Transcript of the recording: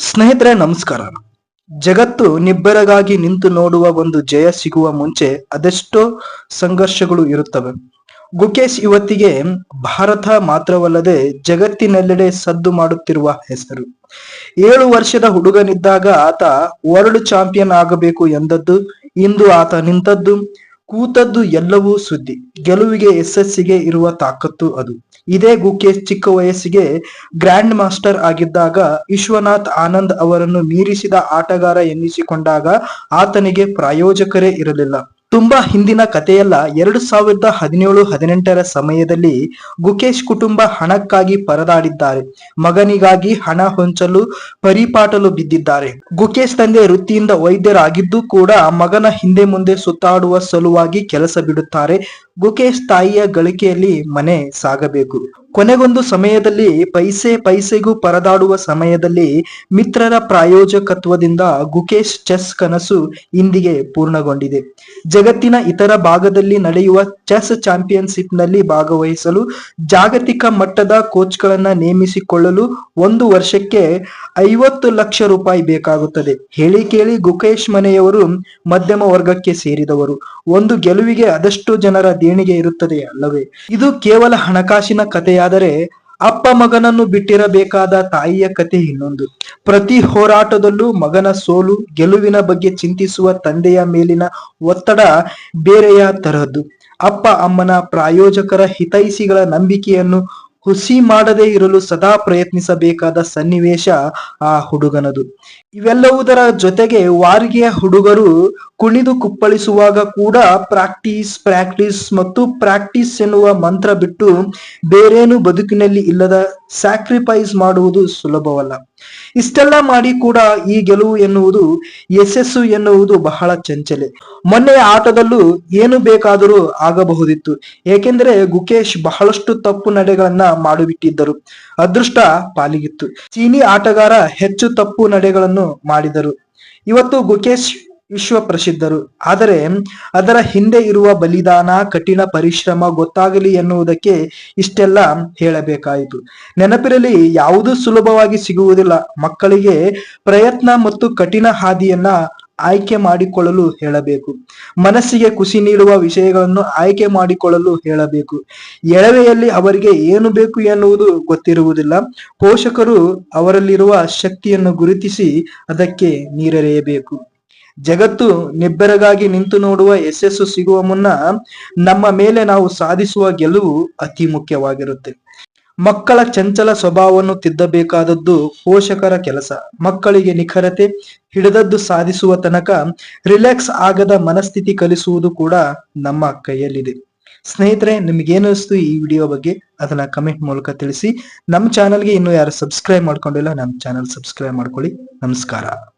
ಸ್ನೇಹಿತರೆ, ನಮಸ್ಕಾರ. ಜಗತ್ತು ನಿಬ್ಬೆರಗಾಗಿ ನಿಂತು ನೋಡುವ ಒಂದು ಜಯ ಸಿಗುವ ಮುಂಚೆ ಅದೆಷ್ಟೋ ಸಂಘರ್ಷಗಳು ಇರುತ್ತವೆ. ಗುಕೇಶ್ ಇವತ್ತಿಗೆ ಭಾರತ ಮಾತ್ರವಲ್ಲದೆ ಜಗತ್ತಿನೆಲ್ಲೆಡೆ ಸದ್ದು ಮಾಡುತ್ತಿರುವ ಹೆಸರು. ಏಳು ವರ್ಷದ ಹುಡುಗನಿದ್ದಾಗ ಆತ ವರ್ಲ್ಡ್ ಚಾಂಪಿಯನ್ ಆಗಬೇಕು ಎಂದದ್ದು, ಇಂದು ಆತ ನಿಂತದ್ದು ಕೂತದ್ದು ಎಲ್ಲವೂ ಸುದ್ದಿ. ಗೆಲುವಿಗೆ ಯಶಸ್ಸಿಗೆ ಇರುವ ತಾಕತ್ತು ಅದು. ಇದೇ ಗುಕ್ಕೆ ಚಿಕ್ಕ ವಯಸ್ಸಿಗೆ ಗ್ರ್ಯಾಂಡ್ ಮಾಸ್ಟರ್ ಆಗಿದ್ದಾಗ ವಿಶ್ವನಾಥ್ ಆನಂದ್ ಅವರನ್ನು ಮೀರಿಸಿದ ಆಟಗಾರ ಎನ್ನಿಸಿಕೊಂಡಾಗ ಆತನಿಗೆ ಪ್ರಾಯೋಜಕರೇ ಇರಲಿಲ್ಲ. ತುಂಬಾ ಹಿಂದಿನ ಕಥೆಯಲ್ಲ ಎರಡು ಸಾವಿರದ ಹದಿನೇಳು ಹದಿನೆಂಟರ ಸಮಯದಲ್ಲಿ ಗುಕೇಶ್ ಕುಟುಂಬ ಹಣಕ್ಕಾಗಿ ಪರದಾಡಿದ್ದಾರೆ. ಮಗನಿಗಾಗಿ ಹಣ ಹೊಂಚಲು ಪರಿಪಾಟಲು ಬಿದ್ದಿದ್ದಾರೆ. ಗುಕೇಶ್ ತಂದೆ ವೃತ್ತಿಯಿಂದ ವೈದ್ಯರಾಗಿದ್ದು ಕೂಡ ಮಗನ ಹಿಂದೆ ಮುಂದೆ ಸುತ್ತಾಡುವ ಸಲುವಾಗಿ ಕೆಲಸ ಬಿಡುತ್ತಾರೆ. ಗುಕೇಶ್ ತಾಯಿಯ ಗಳಿಕೆಯಲ್ಲಿ ಮನೆ ಸಾಗಬೇಕು. ಕೊನೆಗೊಂದು ಸಮಯದಲ್ಲಿ ಪೈಸೆ ಪೈಸೆಗೂ ಪರದಾಡುವ ಸಮಯದಲ್ಲಿ ಮಿತ್ರರ ಪ್ರಾಯೋಜಕತ್ವದಿಂದ ಗುಕೇಶ್ ಚೆಸ್ ಕನಸು ಇಂದಿಗೆ ಪೂರ್ಣಗೊಂಡಿದೆ. ಜಗತ್ತಿನ ಇತರ ಭಾಗದಲ್ಲಿ ನಡೆಯುವ ಚೆಸ್ ಚಾಂಪಿಯನ್ಶಿಪ್ನಲ್ಲಿ ಭಾಗವಹಿಸಲು, ಜಾಗತಿಕ ಮಟ್ಟದ ಕೋಚ್ಗಳನ್ನ ನೇಮಿಸಿಕೊಳ್ಳಲು ಒಂದು ವರ್ಷಕ್ಕೆ ಐವತ್ತು ಲಕ್ಷ ರೂಪಾಯಿ ಬೇಕಾಗುತ್ತದೆ. ಹೇಳಿ ಕೇಳಿ ಗುಕೇಶ್ ಮನೆಯವರು ಮಧ್ಯಮ ವರ್ಗಕ್ಕೆ ಸೇರಿದವರು. ಒಂದು ಗೆಲುವಿಗೆ ಅದಷ್ಟು ಜನರ ದೇಣಿಗೆ ಇರುತ್ತದೆ ಅಲ್ಲವೇ? ಇದು ಕೇವಲ ಹಣಕಾಸಿನ ಕಥೆಯಾದರೆ ಅಪ್ಪ ಮಗನನ್ನು ಬಿಟ್ಟಿರಬೇಕಾದ ತಾಯಿಯ ಕತೆ ಇನ್ನೊಂದು. ಪ್ರತಿ ಹೋರಾಟದಲ್ಲೂ ಮಗನ ಸೋಲು, ಗೆಲುವಿನ ಬಗ್ಗೆ ಚಿಂತಿಸುವ ತಂದೆಯ ಮೇಲಿನ ಒತ್ತಡ ಬೇರೆಯ ತರಹದ್ದು. ಅಪ್ಪ ಅಮ್ಮನ ಪ್ರಾಯೋಜಕರ ಹಿತೈಷಿಗಳ ನಂಬಿಕೆಯನ್ನು ಹುಸಿ ಮಾಡದೇ ಇರಲು ಸದಾ ಪ್ರಯತ್ನಿಸಬೇಕಾದ ಸನ್ನಿವೇಶ ಆ ಹುಡುಗನದು. ಇವೆಲ್ಲವುದರ ಜೊತೆಗೆ ವಾರಿಗೆಯ ಹುಡುಗರು ಕುಣಿದು ಕುಪ್ಪಳಿಸುವಾಗ ಕೂಡ ಪ್ರಾಕ್ಟೀಸ್ ಪ್ರಾಕ್ಟೀಸ್ ಮತ್ತು ಪ್ರಾಕ್ಟೀಸ್ ಎನ್ನುವ ಮಂತ್ರ ಬಿಟ್ಟು ಬೇರೇನು ಬದುಕಿನಲ್ಲಿ ಇಲ್ಲದ ಸ್ಯಾಕ್ರಿಫೈಸ್ ಮಾಡುವುದು ಸುಲಭವಲ್ಲ. ಇಷ್ಟೆಲ್ಲ ಮಾಡಿ ಕೂಡ ಈ ಗೆಲುವು ಎನ್ನುವುದು, ಯಶಸ್ಸು ಎನ್ನುವುದು ಬಹಳ ಚಂಚಲೆ. ಮೊನ್ನೆಯ ಆಟದಲ್ಲೂ ಏನು ಬೇಕಾದರೂ ಆಗಬಹುದಿತ್ತು. ಏಕೆಂದರೆ ಗುಕೇಶ್ ಬಹಳಷ್ಟು ತಪ್ಪು ನಡೆಗಳನ್ನ ಮಾಡಿಬಿಟ್ಟಿದ್ದರು. ಅದೃಷ್ಟ ಪಾಲಿಗಿತ್ತು. ಚೀನಿ ಆಟಗಾರ ಹೆಚ್ಚು ತಪ್ಪು ನಡೆಗಳನ್ನು ಮಾಡಿದರು. ಇವತ್ತು ಗುಕೇಶ್ ವಿಶ್ವ ಪ್ರಸಿದ್ಧರು. ಆದರೆ ಅದರ ಹಿಂದೆ ಇರುವ ಬಲಿದಾನ, ಕಠಿಣ ಪರಿಶ್ರಮ ಗೊತ್ತಾಗಲಿ ಎನ್ನುವುದಕ್ಕೆ ಇಷ್ಟೆಲ್ಲ ಹೇಳಬೇಕಾಯಿತು. ನೆನಪಿರಲಿ, ಯಾವುದು ಸುಲಭವಾಗಿ ಸಿಗುವುದಿಲ್ಲ. ಮಕ್ಕಳಿಗೆ ಪ್ರಯತ್ನ ಮತ್ತು ಕಠಿಣ ಹಾದಿಯನ್ನ ಆಯ್ಕೆ ಮಾಡಿಕೊಳ್ಳಲು ಹೇಳಬೇಕು. ಮನಸ್ಸಿಗೆ ಖುಷಿ ನೀಡುವ ವಿಷಯಗಳನ್ನು ಆಯ್ಕೆ ಮಾಡಿಕೊಳ್ಳಲು ಹೇಳಬೇಕು. ಎಳವೆಯಲ್ಲಿ ಅವರಿಗೆ ಏನು ಬೇಕು ಎನ್ನುವುದು ಗೊತ್ತಿರುವುದಿಲ್ಲ. ಪೋಷಕರು ಅವರಲ್ಲಿರುವ ಶಕ್ತಿಯನ್ನು ಗುರುತಿಸಿ ಅದಕ್ಕೆ ನೀರೆರೆಯಬೇಕು. ಜಗತ್ತು ನಿಬ್ಬೆರಗಾಗಿ ನಿಂತು ನೋಡುವ ಯಶಸ್ಸು ಸಿಗುವ ಮುನ್ನ ನಮ್ಮ ಮೇಲೆ ನಾವು ಸಾಧಿಸುವ ಗೆಲುವು ಅತಿ ಮುಖ್ಯವಾಗಿರುತ್ತೆ. ಮಕ್ಕಳ ಚಂಚಲ ಸ್ವಭಾವವನ್ನು ತಿದ್ದಬೇಕಾದದ್ದು ಪೋಷಕರ ಕೆಲಸ. ಮಕ್ಕಳಿಗೆ ನಿಖರತೆ ಹಿಡಿದದ್ದು ಸಾಧಿಸುವ ತನಕ ರಿಲ್ಯಾಕ್ಸ್ ಆಗದ ಮನಸ್ಥಿತಿ ಕಲಿಸುವುದು ಕೂಡ ನಮ್ಮ ಕೈಯಲ್ಲಿದೆ. ಸ್ನೇಹಿತರೆ ನಿಮ್ಗೇನಿಸ್ತು ಈ ವಿಡಿಯೋ ಬಗ್ಗೆ? ಅದನ್ನ ಕಮೆಂಟ್ ಮೂಲಕ ತಿಳಿಸಿ. ನಮ್ಮ ಚಾನಲ್ಗೆ ಇನ್ನು ಯಾರು ಸಬ್ಸ್ಕ್ರೈಬ್ ಮಾಡ್ಕೊಂಡಿಲ್ಲ, ನಮ್ಮ ಚಾನಲ್ ಸಬ್ಸ್ಕ್ರೈಬ್ ಮಾಡ್ಕೊಳ್ಳಿ. ನಮಸ್ಕಾರ.